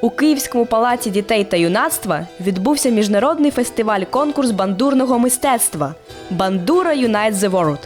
У Київському палаці дітей та юнацтва відбувся міжнародний фестиваль-конкурс бандурного мистецтва Бандура Unite the World.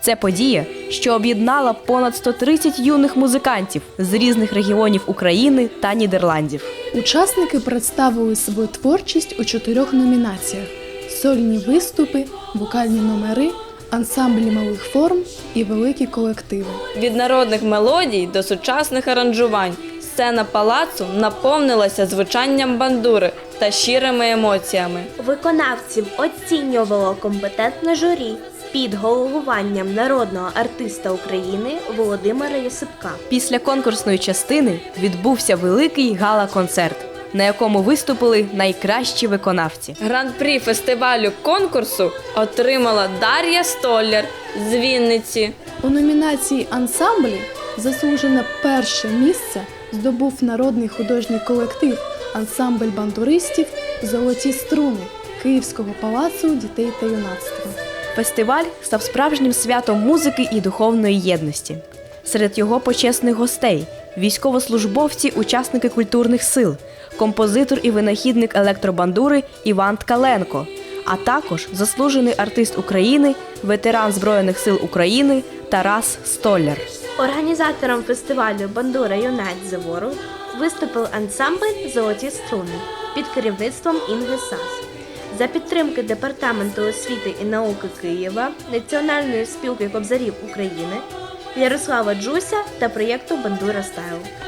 Це подія, що об'єднала понад 130 юних музикантів з різних регіонів України та Нідерландів. Учасники представили свою творчість у чотирьох номінаціях: сольні виступи, вокальні номери, ансамблі малих форм і великі колективи. Від народних мелодій до сучасних аранжувань сцена палацу наповнилася звучанням бандури та щирими емоціями. Виконавців оцінювало компетентне журі під головуванням народного артиста України Володимира Єсипка. Після конкурсної частини відбувся великий гала-концерт, на якому виступили найкращі виконавці. Гран-прі фестивалю конкурсу отримала Дар'я Столяр з Вінниці. У номінації ансамблі заслужене перше місце здобув народний художній колектив ансамбль бандуристів Золоті струни Київського палацу дітей та юнацтва. Фестиваль став справжнім святом музики і духовної єдності. Серед його почесних гостей військовослужбовці, учасники культурних сил, композитор і винахідник електробандури Іван Ткаленко, а також заслужений артист України, ветеран Збройних сил України Тарас Столяр. Організатором фестивалю Бандура the World виступив ансамбль Золоті струни під керівництвом Інги Сас. За підтримки Департаменту освіти і науки Києва, Національної спілки кобзарів України, Ярослава Джуся та проєкту Бандура Стайл.